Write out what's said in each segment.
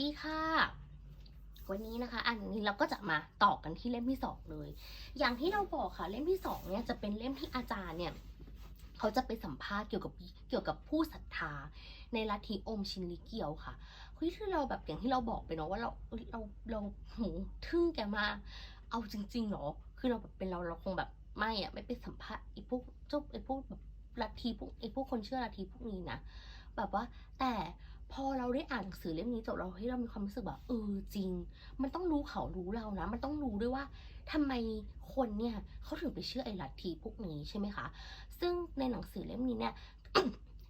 ดีค่ะ วันนี้นะคะ อันนี้เราก็จะมาต่อกันที่เล่มที่สองเลย อย่างที่เราบอกค่ะเล่มที่สองเนี่ยจะเป็นเล่มที่อาจารย์เนี่ยเขาจะไปสัมภาษณ์เกี่ยวกับเกี่ยวกับผู้ศรัทธา ในลัทธิอมชินลิเกียวค่ะเฮ้ยที่เราแบบอย่างที่เราบอกไปเนาะว่าเราเราเราโหทึ่งแกมากเอาจริงๆเหรอคือเราแบบเป็นเราเราคงแบบไม่อะไม่ไปสัมภาษณ์ไอ้พวกเจ้าไอ้พวกแบบลัทธิพวกไอ้พวกคนเชื่อลัทธิพวกนี้นะแบบว่าแต่ พอเราได้อ่านหนังสือเล่มนี้จบเราให้ยเรามีความรู้สึกแบบเออจริง มันต้องรู้เขารู้เรานะ มันต้องรู้ด้วยว่าทำไมคนเนี่ยเขาถึงไปเชื่อไอ้ลัทธิพวกนี้ใช่ไหมคะ ซึ่งในหนังสือเล่มนี้เนี่ย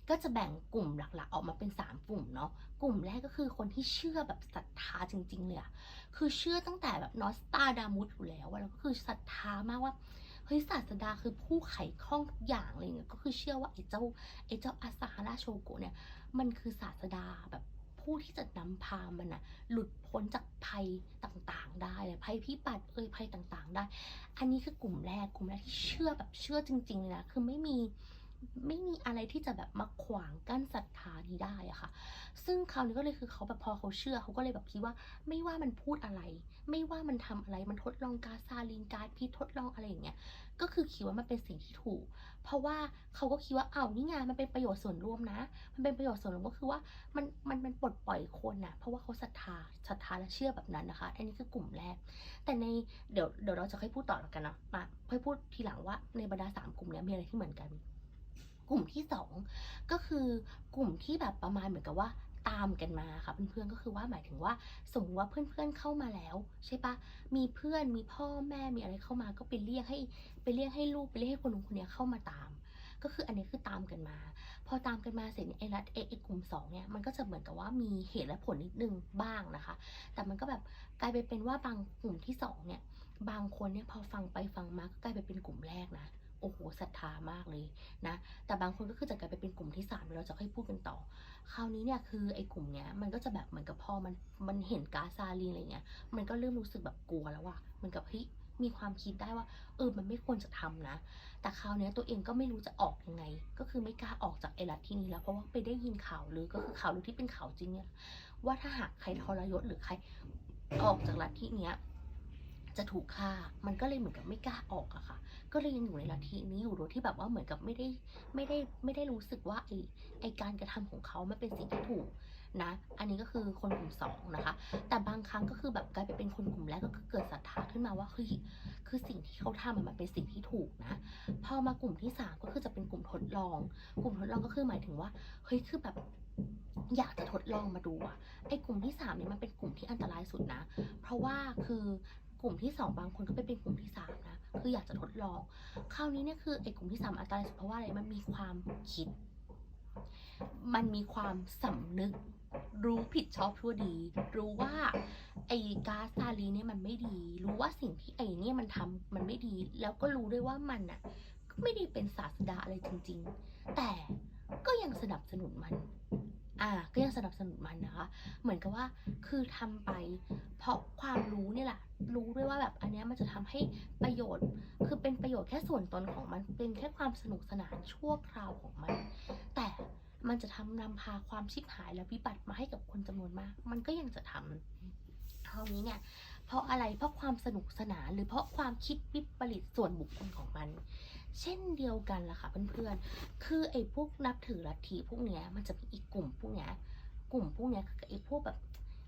ก็จะแบ่งกลุ่มหลักๆ ออกมาเป็น 3 กลุ่มเนาะ กลุ่มแรกก็คือคนที่เชื่อแบบศรัทธาจริง ๆ เลยอะคือเชื่อตั้งแต่แบบนอสตาดามุสอยู่แล้วแล้วก็คือศรัทธามากว่า เฮ้ยศาสดาคือผู้ไขข้องทุกอย่างอะไรเงี้ยก็คือเชื่อว่าไอ้เจ้าไอ้เจ้าอาซาราโชโกเนี่ยมันคือศาสดาแบบผู้ที่จะนำพามันอะหลุดพ้นจากภัยต่างๆ ได้เลยภัยพิบัติเอ่ยภัยต่างๆ ได้ อันนี้คือกลุ่มแรกกลุ่มแรกที่เชื่อแบบเชื่อจริงๆเลยนะคือไม่มี ไม่มีอะไรที่จะแบบมาขวางกั้นศรัทธานี้ได้อะค่ะ ซึ่งคราวนี้ก็เลยคือเขาแบบพอเขาเชื่อเขาก็เลยแบบคิดว่า ไม่ว่ามันพูดอะไร ไม่ว่ามันทำอะไรมันทดลองกาซาลินกาซพิษทดลองอะไรอย่างเงี้ยก็คือคิดว่ามันเป็นสิ่งที่ถูก เพราะว่าเขาก็คิดว่าเอ้านี่ไงมันเป็นประโยชน์ส่วนรวมนะ มันเป็นประโยชน์ส่วนรวมก็คือว่ามันมันมันปลดปล่อยคนนะเพราะว่าเขาศรัทธาศรัทธาและเชื่อแบบนั้นนะคะ อันนี้คือกลุ่มแรก แต่ในเดี๋ยวเดี๋ยวเราจะค่อยพูดต่อแล้วกันนะมาค่อยพูดทีหลังว่าในบรรดาสามกลุ่มนี้มีอะไรที่เหมือนกัน กลุ่มที่สองก็คือกลุ่มที่แบบประมาณเหมือนกับว่าตามกันมาค่ะเพื่อนๆก็คือว่าหมายถึงว่าสมมติว่าเพื่อนๆเข้ามาแล้วใช่ปะมีเพื่อนมีพ่อแม่มีอะไรเข้ามาก็ไปเรียกให้ไปเรียกให้ลูกไปเรียกให้คนนู้นคนนี้เข้ามาตาม ก็คืออันนี้คือตามกันมา พอตามกันมาเสร็จเนี่ยไอ้รัฐไอ้ไอ้กลุ่มสองเนี่ยมันก็จะเหมือนกับว่ามีเหตุและผลนิดนึงบ้างนะคะ แต่มันก็แบบกลายไปเป็นว่าบางกลุ่มที่สองเนี่ยบางคนเนี่ยพอฟังไปฟังมาก็กลายไปเป็นกลุ่มแรกนะ โอ้โหศรัทธามากเลยนะ แต่บางคนก็คือจะกลายไปเป็นกลุ่มที่สามเดี๋ยเราจะค่อยพูดกันต่อ คราวนี้เนี่ยคือไอ้กลุ่มเนี้ยมันก็จะแบบเหมือนกับพอมันมันเห็นกาซาลีนอะไรเงี้ย มันก็เริ่มรู้สึกแบบกลัวแล้วว่ามันกับเฮ้ยมีความคิดได้ว่า เออ มันไม่ควรจะทำนะ แต่คราวนี้ตัวเองก็ไม่รู้จะออกยังไง ก็คือไม่กล้าออกจากไอ้รัฐที่นี้แล้ว เพราะว่าไปได้ยินข่าวหรือก็คือข่าวหรือที่เป็นข่าวจริงเนี่ย ว่าถ้าหากใครทรยศหรือใครออกจากรัฐที่เนี้ย จะถูกฆ่า มันก็เลยเหมือนกับไม่กล้าออกอะค่ะ ก็เลยยังอยู่ในลัทธินี้อยู่โดยที่แบบว่าเหมือนกับไม่ได้ไม่ได้ไม่ได้รู้สึกว่าไอไอการกระทำของเขาไมันเป็นสิ่งที่ถูกนะ อันนี้ก็คือคนกลุ่มสองนะคะ แต่บางครั้งก็คือแบบกลายไปเป็นคนกลุ่มแรกก็คือเกิดศรัทธาขึ้นมาว่าเฮ้ยคือสิ่งที่เขาทำมันเป็นสิ่งที่ถูกนะ พอมากลุ่มที่สามก็คือจะเป็นกลุ่มทดลอง กลุ่มทดลองก็คือหมายถึงว่าเฮ้ยคือแบบอยากจะทดลองมาดูอะไอ้กลุ่มที่สามเนี่ยมันเป็นกลุ่มที่อันตรายสุดนะ เพราะว่าคือ กลุ่มที่สองบางคนก็ไปเป็นกลุ่มที่สามนะคืออยากจะทดลอง คราวนี้เนี่ยคือไอ้กลุ่มที่สามอันตรายสุดเพราะว่าอะไรมันมีความคิด มันมีความสำนึก รู้ผิดชอบชั่วดี รู้ว่าไอ้ก๊าซซาลีเนี่ยมันไม่ดี รู้ว่าสิ่งที่ไอ้เนี่ยมันทำมันไม่ดี แล้วก็รู้ด้วยว่ามันน่ะก็ไม่ได้เป็นศาสดาอะไรจริง ๆ แต่ก็ยังสนับสนุนมัน อ่าก็ยังสนับสนุนมันนะคะ เหมือนกับว่าคือทำไป เพราะความรู้เนี่ยแหละ รู้ด้วยว่าแบบอันเนี้ยมันจะทำให้ประโยชน์ คือเป็นประโยชน์แค่ส่วนตนของมัน เป็นแค่ความสนุกสนานชั่วคราวของมัน แต่มันจะทำนำพาความชิบหายและวิบัติมาให้กับคนจำนวนมาก มันก็ยังจะทำคราวนี้เนี่ย เพราะอะไรเพราะความสนุกสนานหรือเพราะความคิดวิปริตส่วนบุคคลของมัน เช่นเดียวกันล่ะค่ะเพื่อนๆ คือไอ้พวกนับถือลัทธิพวกเนี้ยมันจะมีอีกกลุ่มพวกเนี้ยกลุ่มพวกเนี้ยคือไอ้พวกแบบ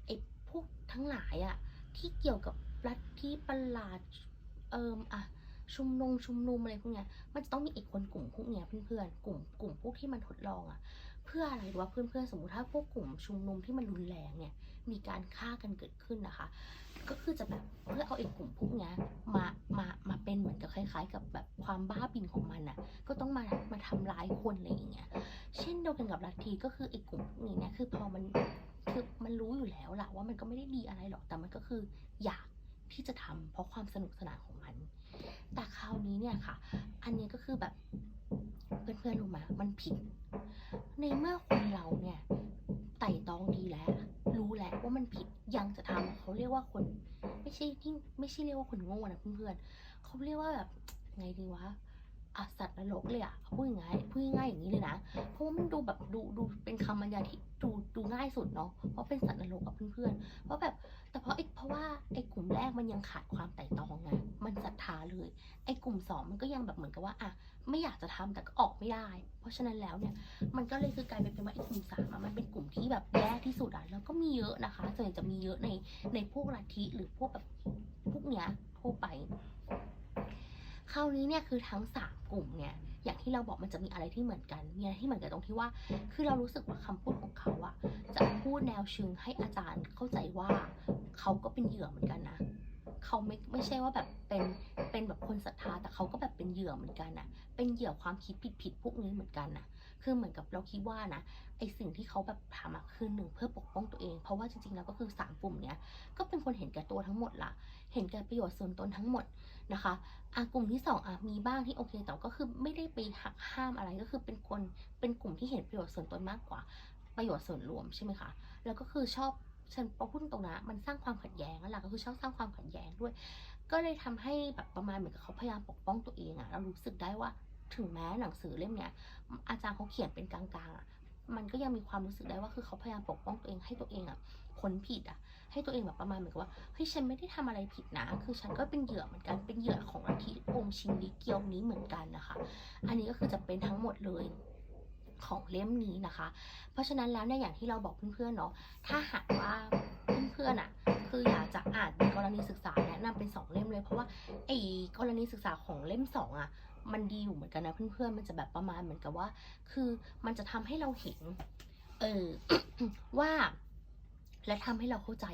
ไอ้พวกทั้งหลายอะที่เกี่ยวกับลัทธิประหลาดเอิมอะชุมนุมชุมนุมอะไรพวกเนี้ยมันจะต้องมีอีกคนกลุ่มพวกเนี้ยเพื่อนๆกลุ่มกลุ่มพวกที่มันทดลองอะ เพื่ออะไรหรือว่าเพื่อนๆสมมติถ้าพวกกลุ่มชุมนุมที่มันรุนแรงเนี่ยมีการฆ่ากันเกิดขึ้นนะคะ ก็คือจะแบบเพื่อเอาไอ้กลุ่มพวกเนี้ยมามามาเป็นเหมือนกับคล้าย ๆ กับแบบความบ้าบินของมันน่ะก็ต้องมามาทำร้ายคนอะไรอย่างเงี้ยเช่นเดียวกันกับลัทธิก็คือไอ้กลุ่มพวกนี้เนี่ยคือพอมันคือมันรู้อยู่แล้วล่ะว่ามันก็ไม่ได้ดีอะไรหรอกแต่มันก็คืออยากที่จะทำเพราะความสนุกสนานของมัน แต่คราวนี้เนี่ยค่ะ อันนี้ก็คือแบบ เพื่อนๆรู้ไหมมันผิด ในเมื่อคนเราเนี่ยไต่ตองดีแล้ว รู้แล้วว่ามันผิดยังจะทำเขาเรียกว่าคน ไม่ใช่ที่ไม่ใช่เรียกว่าคนโง่นะเพื่อนๆเขาเรียกว่าแบบไงดีวะ อะสัตว์นรกเลยอะพูดง่ายพูดง่ายอย่างนี้เลยนะ เพราะว่ามันดูแบบดูดูเป็นคำบรรยายที่ดูดูง่ายสุดเนาะเพราะเป็นสัตว์นรกกับเพื่อนๆเพราะแบบแต่เพราะไอ้เพราะว่าไอ้กลุ่มแรกมันยังขาดความไต่ตองไงมันศรัทธาเลย ไอ้กลุ่มสองมันก็ยังแบบเหมือนกับว่าอะไม่อยากจะทำแต่ก็ออกไม่ได้ เพราะฉะนั้นแล้วเนี่ยมันก็เลยคือกลายเป็นว่าไอ้กลุ่มสามมันเป็นกลุ่มที่แบบแย่ที่สุดอะแล้วก็มีเยอะนะคะส่วนใหญ่จะมีเยอะในในพวกลัทธิหรือพวกแบบพวกเนี้ยทั่วไปคราวนี้เนี่ยคือทั้งสาม กลุ่มเนี่ยอย่างที่เราบอกมันจะมีอะไรที่เหมือนกัน มีอะไรที่เหมือนกันตรงที่ว่า คือเรารู้สึกว่าคำพูดของเขาอะจะพูดแนวชิงให้อาจารย์เข้าใจว่าเขาก็เป็นเหยื่อเหมือนกันนะ เขาไม่ไม่ใช่ว่าแบบเป็น เป็นแบบคนศรัทธาแต่เขาก็แบบเป็นเหยื่อเหมือนกันนะเป็นเหยื่อความคิดผิดๆพวกนี้เหมือนกันนะคือเหมือนกับเราคิดว่านะไอสิ่งที่เขาแบบทำอะคือหนึ่งเพื่อปกป้องตัวเอง เพราะว่าจริงๆแล้วก็คือสามกลุ่มเนี้ยก็เป็นคนเห็นแก่ตัวทั้งหมดละเห็นแก่ประโยชน์ส่วนตนทั้งหมดนะคะอะกลุ่มที่สองอะมีบ้างที่โอเคแต่ก็คือไม่ได้ไปหักห้ามอะไรก็คือเป็นคนเป็นกลุ่มที่เห็นประโยชน์ส่วนตนมากกว่า ประโยชน์ส่วนรวมใช่ไหมคะแล้วก็คือชอบฉันพอพูดตรงนะมันสร้างความขัดแย้งนั่นแหละก็คือชอบสร้างความขัดแย้งด้วย ก็เลยทำให้แบบประมาณเหมือนกับเขาพยายามปกป้องตัวเองอะเรารู้สึกได้ว่าถึงแม้หนังสือเล่มเนี้ยอาจารย์เขาเขียนเป็นกลางๆอะมันก็ยังมีความรู้สึกได้ว่าคือเขาพยายามปกป้องตัวเองให้ตัวเองอะพ้นผิดอะให้ตัวเองแบบประมาณเหมือนกับว่าเฮ้ยฉันไม่ได้ทำอะไรผิดนะ คือฉันก็เป็นเหยื่อเหมือนกันเป็นเหยื่อของลัทธิองค์ชิงลิเกียวนี้เหมือนกันนะคะ อันนี้ก็คือจะเป็นทั้งหมดเลยของเล่มนี้นะคะ เพราะฉะนั้นแล้วเนี่ยอย่างที่เราบอกเพื่อนๆเนาะถ้าหากว่าเพื่อนๆอะ คืออยากจะอ่านกรณีศึกษาแนะนำเป็นสองเล่มเลย เพราะว่าไอ้กรณีศึกษาของเล่มสองอะมันดีอยู่เหมือนกันนะเพื่อนๆ มันจะแบบประมาณเหมือนกับว่า คือมันจะทำให้เราเห็น เออว่า และทำให้เราเข้าใจ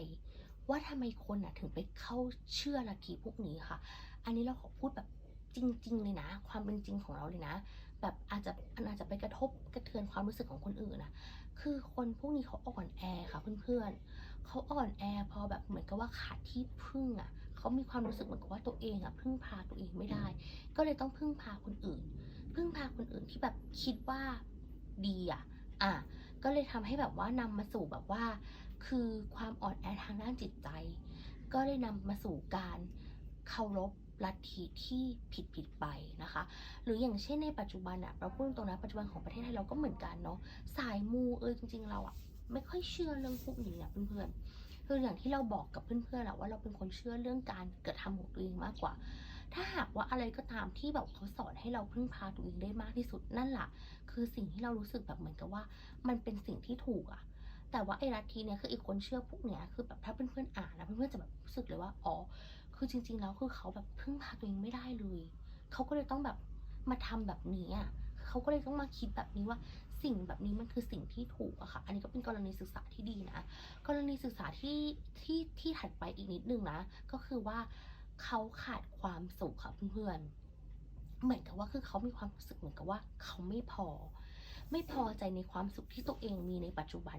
ว่าทำไมคนอะ ถึงไปเข้าเชื่อลัทธิพวกนี้ค่ะ อันนี้เราขอพูดแบบจริง ๆ เลยนะ ความเป็นจริงของเราเลยนะ แบบอาจจะมันอาจจะไปกระทบกระเทือนความรู้สึกของคนอื่นนะคือคนพวกนี้เขาอ่อนแอค่ะเพื่อนๆ เขาอ่อนแอพอแบบเหมือนกับว่าขาดที่พึ่งอะเขามีความรู้สึกเหมือนกับว่าตัวเองอะพึ่งพาตัวเองไม่ได้ ก็เลยต้องพึ่งพาคนอื่น พึ่งพาคนอื่นที่แบบคิดว่าดีอะอะก็เลยทำให้แบบว่านำมาสู่แบบว่า คือความอ่อนแอทางด้านจิตใจ ก็เลยนำมาสู่การเคารพลัทธิที่ผิดผิดไปนะคะ หรืออย่างเช่นในปัจจุบันอะเราพูดตรงๆนะปัจจุบันของประเทศไทยเราก็เหมือนกันเนาะสายมูเออจริง ๆ เราอะ ไม่ค่อยเชื่อเรื่องพวกนี้อะเพื่อนๆคืออย่างที่เราบอกกับเพื่อนๆอะว่าเราเป็นคนเชื่อเรื่องการกระทำของตัวเองมากกว่า ถ้าหากว่าอะไรก็ตามที่แบบเขาสอนให้เราพึ่งพาตัวเองได้มากที่สุดนั่นแหละคือสิ่งที่เรารู้สึกแบบเหมือนกับว่า มันเป็นสิ่งที่ถูกอะแต่ว่าไอ้ลัทธิเนี่ยคืออีกคนเชื่อพวกเนี้ยคือแบบถ้าเพื่อนๆอ่านนะเพื่อนๆจะแบบรู้สึกเลยว่าอ๋อคือจริง ๆ แล้วคือเขาแบบพึ่งพาตัวเองไม่ได้เลยเขาก็เลยต้องแบบมาทำแบบนี้อะเขาก็เลยต้องมาคิดแบบนี้ว่า สิ่งแบบนี้มันคือสิ่งที่ถูกอะค่ะ อันนี้ก็เป็นกรณีศึกษาที่ดีนะ กรณีศึกษาที่ที่ที่ถัดไปอีกนิดนึงนะ ก็คือว่าเขาขาดความสุขค่ะเพื่อนๆ เหมือนกับว่าคือเขามีความรู้สึกเหมือนกับว่าเขาไม่พอ ไม่พอใจในความสุขที่ตัวเองมีในปัจจุบัน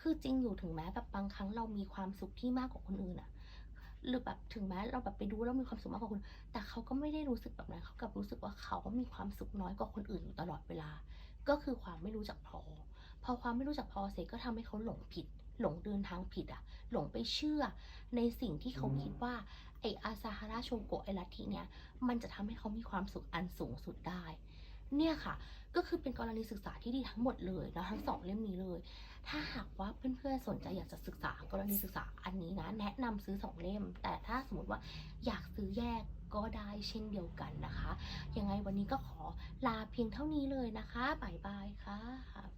คือจริงอยู่ถึงแม้แบบบางครั้งเรามีความสุขที่มากกว่าคนอื่นอะหรือแบบถึงแม้เราแบบไปดูแล้วมีความสุขมากกว่าคนแต่เขาก็ไม่ได้รู้สึกแบบนั้นเขากลับรู้สึกว่าเขาก็มีความสุขน้อยกว่าคนอื่นอยู่ตลอดเวลา ก็คือความไม่รู้จักพอ พอความไม่รู้จักพอเสร็จก็ทำให้เขาหลงผิด หลงเดินทางผิดอะหลงไปเชื่อในสิ่งที่เขาคิดว่าไออาซาฮาราโชโกะไอลัทธิเนี้ยมันจะทำให้เขามีความสุขอันสูงสุดได้ เนี่ยค่ะ ก็คือเป็นกรณีศึกษาที่ดีทั้งหมดเลยนะทั้งสองเล่มนี้เลย ถ้าหากว่าเพื่อนๆสนใจอยากจะศึกษากรณีศึกษาอันนี้นะแนะนำซื้อสองเล่ม แต่ถ้าสมมติว่าอยากซื้อแยก ก็ได้เช่นเดียวกันนะคะ ยังไงวันนี้ก็ขอลาเพียงเท่านี้เลยนะคะ บ๊ายบายค่ะ